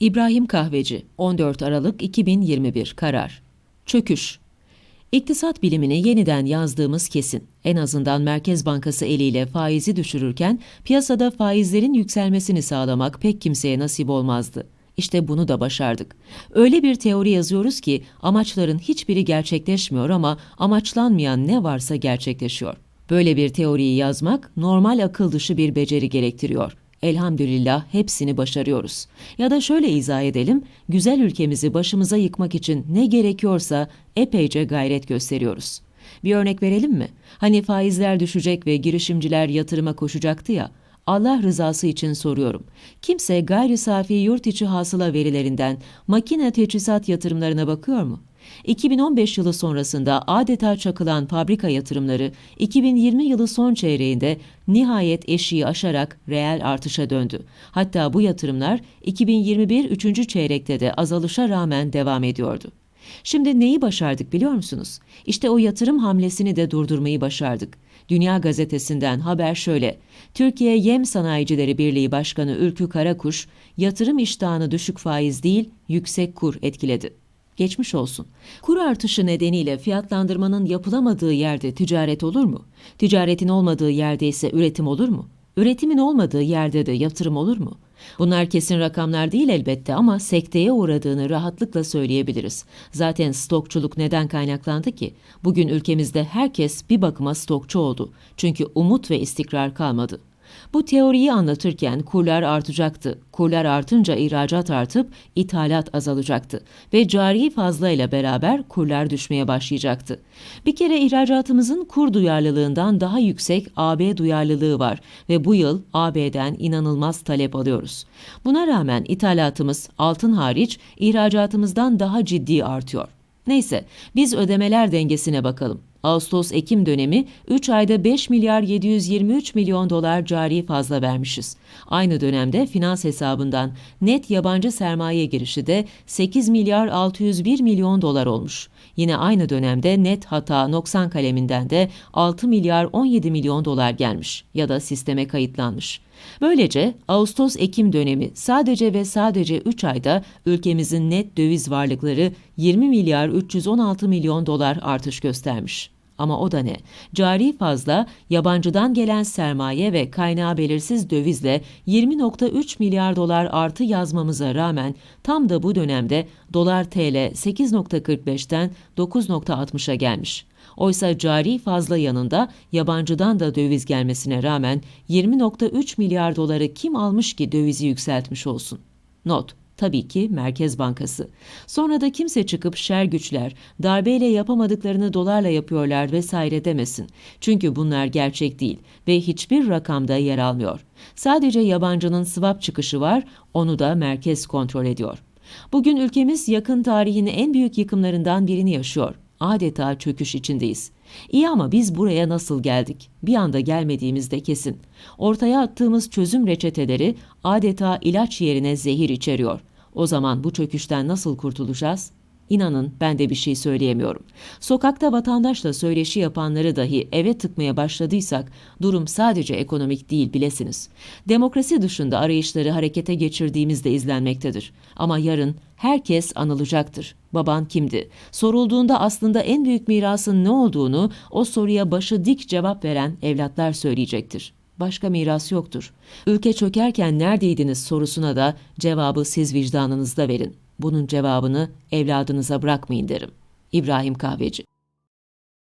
İbrahim Kahveci 14 Aralık 2021 Karar Çöküş İktisat bilimini yeniden yazdığımız kesin. En azından Merkez Bankası eliyle faizi düşürürken piyasada faizlerin yükselmesini sağlamak pek kimseye nasip olmazdı. İşte bunu da başardık. Öyle bir teori yazıyoruz ki amaçların hiçbiri gerçekleşmiyor ama amaçlanmayan ne varsa gerçekleşiyor. Böyle bir teoriyi yazmak normal akıl dışı bir beceri gerektiriyor. Elhamdülillah hepsini başarıyoruz. Ya da şöyle izah edelim, güzel ülkemizi başımıza yıkmak için ne gerekiyorsa epeyce gayret gösteriyoruz. Bir örnek verelim mi? Hani faizler düşecek ve girişimciler yatırıma koşacaktı ya. Allah rızası için soruyorum. Kimse gayri safi yurt içi hasıla verilerinden makine teçhizat yatırımlarına bakıyor mu? 2015 yılı sonrasında adeta çakılan fabrika yatırımları 2020 yılı son çeyreğinde nihayet eşiği aşarak reel artışa döndü. Hatta bu yatırımlar 2021 3. çeyrekte de azalışa rağmen devam ediyordu. Şimdi neyi başardık biliyor musunuz? İşte o yatırım hamlesini de durdurmayı başardık. Dünya Gazetesi'nden haber şöyle. Türkiye Yem Sanayicileri Birliği Başkanı Ülkü Karakuş, yatırım iştahını düşük faiz değil, yüksek kur etkiledi. Geçmiş olsun. Kur artışı nedeniyle fiyatlandırmanın yapılamadığı yerde ticaret olur mu? Ticaretin olmadığı yerde ise üretim olur mu? Üretimin olmadığı yerde de yatırım olur mu? Bunlar kesin rakamlar değil elbette ama sekteye uğradığını rahatlıkla söyleyebiliriz. Zaten stokçuluk neden kaynaklandı ki? Bugün ülkemizde herkes bir bakıma stokçu oldu. Çünkü umut ve istikrar kalmadı. Bu teoriyi anlatırken kurlar artacaktı. Kurlar artınca ihracat artıp ithalat azalacaktı ve cari fazlayla beraber kurlar düşmeye başlayacaktı. Bir kere ihracatımızın kur duyarlılığından daha yüksek AB duyarlılığı var ve bu yıl AB'den inanılmaz talep alıyoruz. Buna rağmen ithalatımız altın hariç ihracatımızdan daha ciddi artıyor. Neyse, biz ödemeler dengesine bakalım. Ağustos-Ekim dönemi 3 ayda 5 milyar 723 milyon dolar cari fazla vermişiz. Aynı dönemde finans hesabından net yabancı sermaye girişi de 8 milyar 601 milyon dolar olmuş. Yine aynı dönemde net hata noksan kaleminden de 6 milyar 17 milyon dolar gelmiş ya da sisteme kayıtlanmış. Böylece Ağustos-Ekim dönemi sadece ve sadece 3 ayda ülkemizin net döviz varlıkları 20 milyar 316 milyon dolar artış göstermiş. Ama o da ne? Cari fazla, yabancıdan gelen sermaye ve kaynağı belirsiz dövizle 20.3 milyar dolar artı yazmamıza rağmen tam da bu dönemde dolar TL 8.45'ten 9.60'a gelmiş. Oysa cari fazla yanında yabancıdan da döviz gelmesine rağmen 20.3 milyar doları kim almış ki dövizi yükseltmiş olsun? Not Tabii ki Merkez Bankası. Sonra da kimse çıkıp şer güçler, darbeyle yapamadıklarını dolarla yapıyorlar vesaire demesin. Çünkü bunlar gerçek değil ve hiçbir rakamda yer almıyor. Sadece yabancının swap çıkışı var, onu da merkez kontrol ediyor. Bugün ülkemiz yakın tarihin en büyük yıkımlarından birini yaşıyor. Adeta çöküş içindeyiz. İyi ama biz buraya nasıl geldik? Bir anda gelmediğimizde kesin. Ortaya attığımız çözüm reçeteleri adeta ilaç yerine zehir içeriyor. O zaman bu çöküşten nasıl kurtulacağız? İnanın ben de bir şey söyleyemiyorum. Sokakta vatandaşla söyleşi yapanları dahi eve tıkmaya başladıysak durum sadece ekonomik değil bilesiniz. Demokrasi dışında arayışları harekete geçirdiğimizde izlenmektedir. Ama yarın herkes anılacaktır. Baban kimdi? Sorulduğunda aslında en büyük mirasın ne olduğunu o soruya başı dik cevap veren evlatlar söyleyecektir başka miras yoktur. Ülke çökerken neredeydiniz sorusuna da cevabı siz vicdanınızda verin. Bunun cevabını evladınıza bırakmayın derim. İbrahim Kahveci